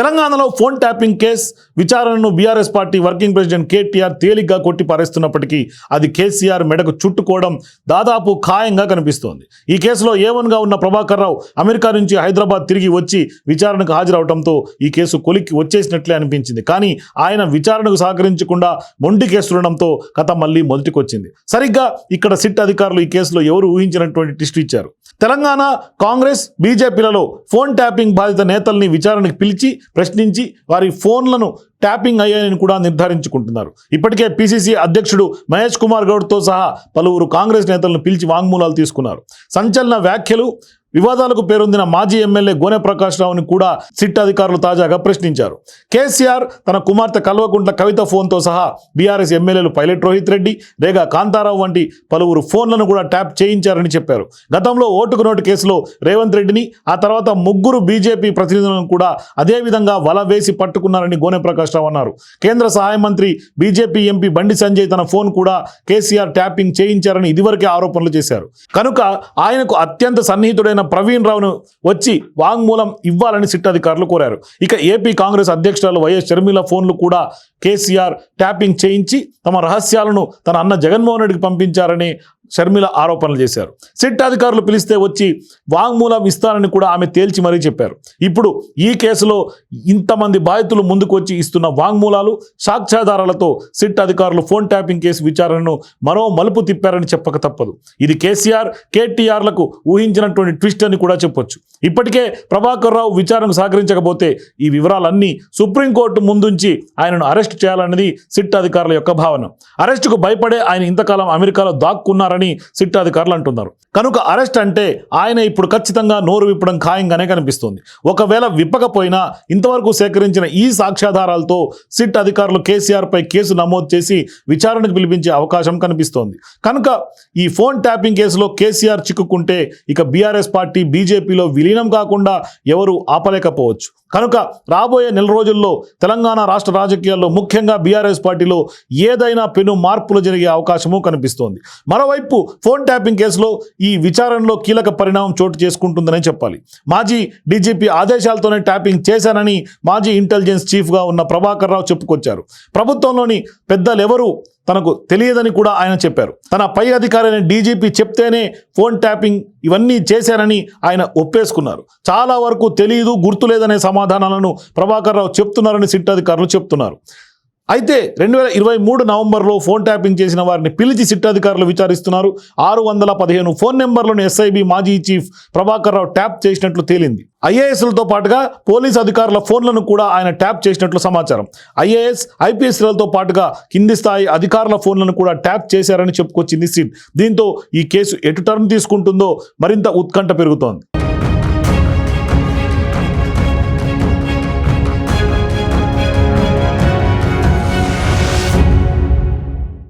తెలంగాణలో phone tapping case విచారణను BRS party working president KTR తేలిగ్గా కొట్టి పారేస్తున్నప్పటికీ అది కేసీఆర్ మెడకు చుట్టుకోవడం దాదాపు ఖాయంగా కనిపిస్తోంది. ఈ కేసులో ఏవన్గా ఉన్న ప్రభాకర్ రావు అమెరికా నుంచి హైదరాబాద్ తిరిగి వచ్చి విచారణకు హాజరవడంతో ఈ కేసు కొలిక్కి వచ్చేసినట్లే అనిపించింది. కానీ ఆయన విచారణకు సహకరించకుండా మొండి కేసులుండడంతో కథ మళ్ళీ మొదటికొచ్చింది. సరిగ్గా ఇక్కడ సిట్ అధికారులు ఈ కేసులో ఎవరు ఊహించినటువంటి ట్విస్ట్ ఇచ్చారు. తెలంగాణ కాంగ్రెస్ బీజేపీలలో ఫోన్ ట్యాపింగ్ బాధిత నేతల్ని విచారణకు పిలిచి ప్రశ్నించి వారి ఫోన్లను ట్యాపింగ్ అయ్యాయని కూడా నిర్ధారించుకుంటున్నారు. ఇప్పటికే పిసిసి అధ్యక్షుడు మహేష్ కుమార్ గౌడ్తో సహా పలువురు కాంగ్రెస్ నేతలను పిలిచి వాంగ్మూలాలు తీసుకున్నారు. సంచలన వ్యాఖ్యలు వివాదాలకు పేరొందిన మాజీ ఎమ్మెల్యే గోనె ప్రకాష్ రావుని కూడా సిట్ అధికారులు తాజాగా ప్రశ్నించారు. కేసీఆర్ తన కుమార్తె కల్వకుంట్ల కవిత ఫోన్తో సహా బీఆర్ఎస్ ఎమ్మెల్యేలు పైలట్ రోహిత్ రెడ్డి రేగా కాంతారావు వంటి పలువురు ఫోన్లను కూడా ట్యాప్ చేయించారని చెప్పారు. గతంలో ఓటుకు నోటు కేసులో రేవంత్ రెడ్డిని ఆ తర్వాత ముగ్గురు బీజేపీ ప్రతినిధులను కూడా అదేవిధంగా వల వేసి పట్టుకున్నారని గోనె ప్రకాష్ రావు అన్నారు. కేంద్ర సహాయ మంత్రి బీజేపీ ఎంపీ బండి సంజయ్ తన ఫోన్ కూడా కేసీఆర్ ట్యాపింగ్ చేయించారని ఇదివరకే ఆరోపణలు చేశారు. కనుక ఆయనకు అత్యంత సన్నిహితుడైన ప్రవీణ్ రావును వచ్చి వాంగ్మూలం ఇవ్వాలని సిట్ అధికారులు కోరారు. ఇక ఏపీ కాంగ్రెస్ అధ్యక్షురాలు వైఎస్ షర్మిల ఫోన్లు కూడా కేసీఆర్ ట్యాపింగ్ చేయించి తమ రహస్యాలను తన అన్న జగన్మోహన్ రెడ్డికి పంపించారని షర్మిల ఆరోపణలు చేశారు. సిట్ అధికారులు పిలిస్తే వచ్చి వాంగ్మూలం ఇస్తానని కూడా ఆమె తేల్చి మరీ చెప్పారు. ఇప్పుడు ఈ కేసులో ఇంతమంది బాధితులు ముందుకు వచ్చి ఇస్తున్న వాంగ్మూలాలు సాక్ష్యాధారాలతో సిట్ అధికారులు ఫోన్ ట్యాపింగ్ కేసు విచారణను మరో మలుపు తిప్పారని చెప్పక తప్పదు. ఇది కేసీఆర్ కేటీఆర్లకు ఊహించినటువంటి ట్విస్ట్ అని కూడా చెప్పొచ్చు. ఇప్పటికే ప్రభాకర్ రావు విచారణకు సహకరించకపోతే ఈ వివరాలన్నీ సుప్రీంకోర్టు ముందుంచి ఆయనను అరెస్ట్ చేయాలన్నది సిట్ అధికారుల యొక్క భావన. అరెస్టుకు భయపడే ఆయన ఇంతకాలం అమెరికాలో దాక్కున్నారని సిట్ అధికారులు అంటున్నారు. కనుక అరెస్ట్ అంటే ఆయన ఇప్పుడు ఖచ్చితంగా నోరు విప్పడం ఖాయంగానే కనిపిస్తోంది. ఒకవేళ విప్పకపోయినా ఇంతవరకు సేకరించిన ఈ సాక్ష్యాధారాలతో సిట్ అధికారులు కేసీఆర్ పై కేసు నమోదు చేసి విచారణకు పిలిపించే అవకాశం కనిపిస్తోంది. కనుక ఈ ఫోన్ ట్యాపింగ్ కేసులో కేసీఆర్ చిక్కుకుంటే ఇక బీఆర్ఎస్ పార్టీ బీజేపీలో విలీనం కాకుండా ఎవరు ఆపలేకపోవచ్చు. కనుక రాబోయే నెల రోజుల్లో తెలంగాణ రాష్ట్ర రాజకీయాల్లో ముఖ్యంగా బీఆర్ఎస్ పార్టీలో ఏదైనా పెను మార్పులు జరిగే అవకాశము కనిపిస్తోంది. మరోవైపు ఫోన్ ట్యాపింగ్ కేసులో ఈ విచారణలో కీలక పరిణామం చోటు చేసుకుంటుందనే చెప్పాలి. మాజీ డీజీపీ ఆదేశాలతోనే ట్యాపింగ్ చేశానని మాజీ ఇంటెలిజెన్స్ చీఫ్గా ఉన్న ప్రభాకర్ రావు చెప్పుకొచ్చారు. ప్రభుత్వంలోని పెద్దలెవరూ తనకు తెలియదని కూడా ఆయన చెప్పారు. తన పై అధికారి అయిన డీజీపీ చెప్తేనే ఫోన్ ట్యాపింగ్ ఇవన్నీ చేశారని ఆయన ఒప్పేసుకున్నారు. చాలా వరకు తెలియదు గుర్తులేదనే సమాధానాలను ప్రభాకర్ రావు చెప్తున్నారని సిట్ అధికారులు చెప్తున్నారు. అయితే రెండు వేల ఇరవై మూడు నవంబర్లో ఫోన్ ట్యాపింగ్ చేసిన వారిని పిలిచి సిట్ అధికారులు విచారిస్తున్నారు. ఆరు వందల పదిహేను ఫోన్ నెంబర్లను ఎస్ఐబి మాజీ చీఫ్ ప్రభాకర్ రావు ట్యాప్ చేసినట్లు తేలింది. ఐఏఎస్లతో పాటుగా పోలీస్ అధికారుల ఫోన్లను కూడా ఆయన ట్యాప్ చేసినట్లు సమాచారం. ఐఏఎస్ ఐపీఎస్లతో పాటుగా కింది స్థాయి అధికారుల ఫోన్లను కూడా ట్యాప్ చేశారని చెప్పుకొచ్చింది సిట్. దీంతో ఈ కేసు ఎటు టర్న్ తీసుకుంటుందో మరింత ఉత్కంఠ పెరుగుతోంది.